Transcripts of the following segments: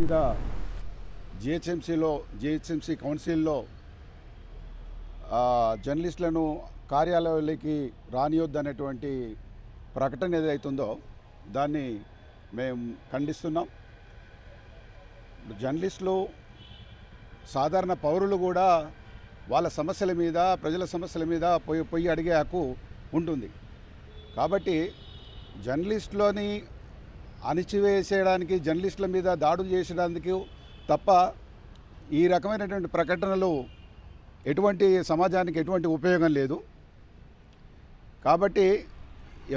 మీద జిహెచ్ఎంసీలో జిహెచ్ఎంసీ కౌన్సిల్లో జర్నలిస్టులను కార్యాలయాలకి రానియొద్దనేటువంటి ప్రకటన ఏదైతుందో దాన్ని మేము ఖండిస్తున్నాం. జర్నలిస్టులు సాధారణ పౌరులు కూడా వాళ్ళ సమస్యల మీద ప్రజల సమస్యల మీద పోయి పోయి అడిగే హక్కు ఉంటుంది. కాబట్టి జర్నలిస్టులని అణిచివేసేయడానికి జర్నలిస్టుల మీద దాడులు చేసేయడానికి తప్ప ఈ రకమైనటువంటి ప్రకటనలు ఎటువంటి సమాజానికి ఎటువంటి ఉపయోగం లేదు. కాబట్టి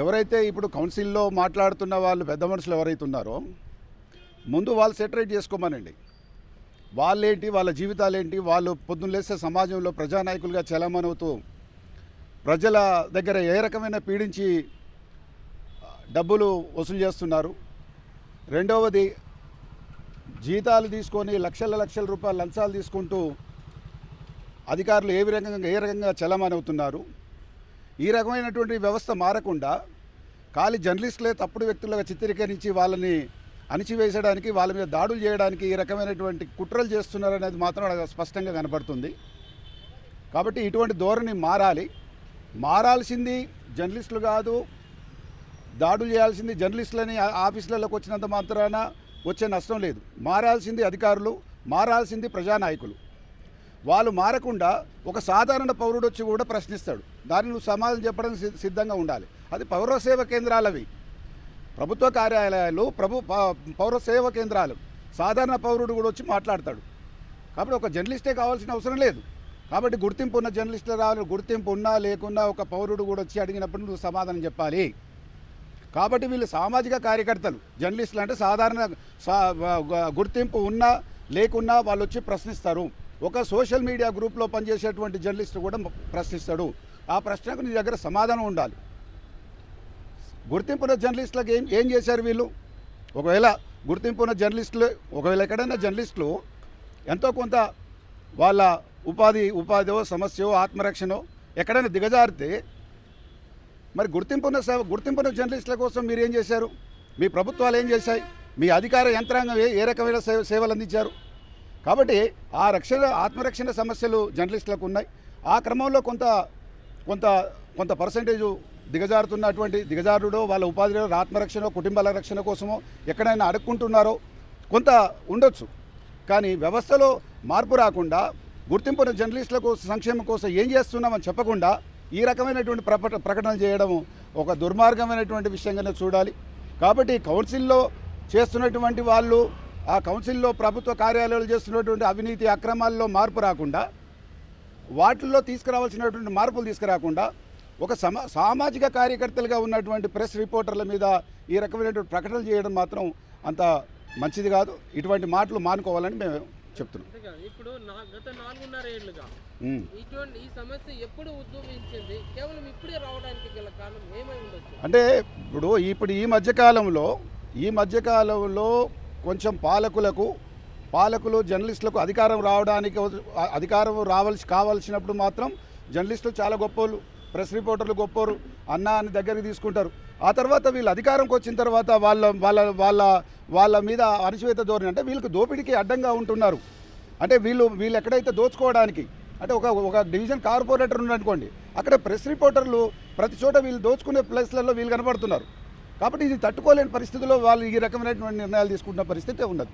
ఎవరైతే ఇప్పుడు కౌన్సిల్లో మాట్లాడుతున్న వాళ్ళు పెద్ద మనుషులు ఎవరైతే ఉన్నారో ముందు వాళ్ళు సెటరేట్ చేసుకోమనండి. వాళ్ళేంటి వాళ్ళ జీవితాలు ఏంటి వాళ్ళు పొద్దున్న లేస్తే సమాజంలో ప్రజానాయకులుగా చలమనవుతూ ప్రజల దగ్గర ఏ రకమైన పీడించి డబ్బులు వసూలు చేస్తున్నారు? రెండవది జీతాలు తీసుకొని లక్షల లక్షల రూపాయల లంచాలు తీసుకుంటూ అధికారులు ఏ రకంగా ఏ రకంగా చలామణి అవుతున్నారు ఈ రకమైనటువంటి వ్యవస్థ మారకుండా ఖాళీ జర్నలిస్టులే తప్పుడు వ్యక్తులుగా చిత్రీకరించి వాళ్ళని అణిచివేసడానికి వాళ్ళ మీద దాడులు చేయడానికి ఈ రకమైనటువంటి కుట్రలు చేస్తున్నారనేది మాత్రం స్పష్టంగా కనబడుతుంది కాబట్టి ఇటువంటి ధోరణి మారాలి. మారాల్సింది జర్నలిస్టులు కాదు దాడులు చేయాల్సింది జర్నలిస్టులని ఆఫీసులలోకి వచ్చినంత మాత్రాన వచ్చే నష్టం లేదు. మారాల్సింది అధికారులు మారాల్సింది ప్రజానాయకులు. వాళ్ళు మారకుండా ఒక సాధారణ పౌరుడు వచ్చి కూడా ప్రశ్నిస్తాడు. దాన్ని నువ్వు సమాధానం చెప్పడం సిద్ధంగా ఉండాలి. అది పౌర సేవ కేంద్రాలవి. ప్రభుత్వ కార్యాలయాలు ప్రభు ప- పౌర సేవ కేంద్రాలు. సాధారణ పౌరుడు కూడా వచ్చి మాట్లాడతాడు. కాబట్టి ఒక జర్నలిస్టే కావాల్సిన అవసరం లేదు. కాబట్టి గుర్తింపు ఉన్న జర్నలిస్టులు రావాలి. గుర్తింపు ఉన్నా లేకున్నా ఒక పౌరుడు కూడా వచ్చి అడిగినప్పుడు నువ్వు సమాధానం చెప్పాలి. కాబట్టి వీళ్ళు సామాజిక కార్యకర్తలు. జర్నలిస్టులు అంటే సాధారణ సా- గుర్తింపు ఉన్నా లేకున్నా వాళ్ళు వచ్చి ప్రశ్నిస్తారు. ఒక సోషల్ మీడియా గ్రూప్లో పనిచేసేటువంటి జర్నలిస్ట్ కూడా ప్రశ్నిస్తాడు. ఆ ప్రశ్నకు నీ దగ్గర సమాధానం ఉండాలి. గుర్తింపున్న జర్నలిస్టులకు ఏం ఏం చేశారు వీళ్ళు? ఒకవేళ గుర్తింపున్న జర్నలిస్టులు ఒకవేళ ఎక్కడైనా జర్నలిస్టులు ఎంతో కొంత వాళ్ళ ఉపాధి ఉపాధో సమస్యో ఆత్మరక్షణో ఎక్కడైనా దిగజారితే మరి గుర్తింపున్న సేవ గుర్తింపున్న జర్నలిస్టుల కోసం మీరు ఏం చేశారు? మీ ప్రభుత్వాలు ఏం చేశాయి? మీ అధికార యంత్రాంగం ఏ ఏ రకమైన సేవ సేవలు అందించారు? కాబట్టి ఆ రక్షణ ఆత్మరక్షణ సమస్యలు జర్నలిస్టులకు ఉన్నాయి. ఆ క్రమంలో కొంత కొంత కొంత పర్సంటేజు దిగజారుతున్నటువంటి దిగజారుడో వాళ్ళ ఉపాధి ఆత్మరక్షణ కుటుంబాల రక్షణ కోసమో ఎక్కడైనా అడుక్కుంటున్నారో కొంత ఉండొచ్చు. కానీ వ్యవస్థలో మార్పు రాకుండా గుర్తింపున జర్నలిస్టుల కోసం సంక్షేమం కోసం ఏం చేస్తున్నామని చెప్పకుండా ఈ రకమైనటువంటి ప్రపట ప్రకటనలు చేయడం ఒక దుర్మార్గమైనటువంటి విషయంగానే చూడాలి. కాబట్టి కౌన్సిల్లో చేస్తున్నటువంటి వాళ్ళు ఆ కౌన్సిల్లో ప్రభుత్వ కార్యాలయాలు చేస్తున్నటువంటి అవినీతి అక్రమాల్లో మార్పు రాకుండా వాటిల్లో తీసుకురావాల్సినటువంటి మార్పులు తీసుకురాకుండా ఒక సమా సామాజిక కార్యకర్తలుగా ఉన్నటువంటి ప్రెస్ రిపోర్టర్ల మీద ఈ రకమైనటువంటి ప్రకటనలు చేయడం మాత్రం అంత మంచిది కాదు. ఇటువంటి మాటలు మానుకోవాలని మేము చెప్తున్నాం. ఇప్పుడు నా గత నాలుగున్నర ఏళ్ళుగా ఉమ్. ఇటువంటి ఈ సమస్య ఎప్పుడు ఉద్భవించింది? కేవలం ఇప్పుడే రావడానికి గల కారణం ఏమై ఉండొచ్చు? అంటే ఇప్పుడు ఇప్పుడు ఈ మధ్యకాలంలో ఈ మధ్యకాలంలో కొంచెం పాలకులకు పాలకులు జర్నలిస్టులకు అధికారం రావడానికి అధికారం రావాల్సి కావాల్సినప్పుడు మాత్రం జర్నలిస్టులు చాలా గొప్పోళ్ళు. ప్రెస్ రిపోర్టర్లు గొప్పోరు అన్న అని దగ్గరికి తీసుకుంటారు. ఆ తర్వాత వీళ్ళు అధికారంకి వచ్చిన తర్వాత వాళ్ళ వాళ్ళ వాళ్ళ వాళ్ళ మీద అణచివేత ధోరణి అంటే వీళ్ళకి దోపిడీకి అడ్డంగా ఉంటున్నారు. అంటే వీళ్ళు వీళ్ళు ఎక్కడైతే దోచుకోవడానికి అంటే ఒక ఒక డివిజన్ కార్పొరేటర్ ఉన్నారనుకోండి అక్కడ ప్రెస్ రిపోర్టర్లు ప్రతి చోట వీళ్ళు దోచుకునే ప్లేస్లలో వీళ్ళు కనబడుతున్నారు. కాబట్టి ఇది తట్టుకోలేని పరిస్థితుల్లో వాళ్ళు ఈ రకమైనటువంటి నిర్ణయాలు తీసుకుంటున్న పరిస్థితి ఉన్నది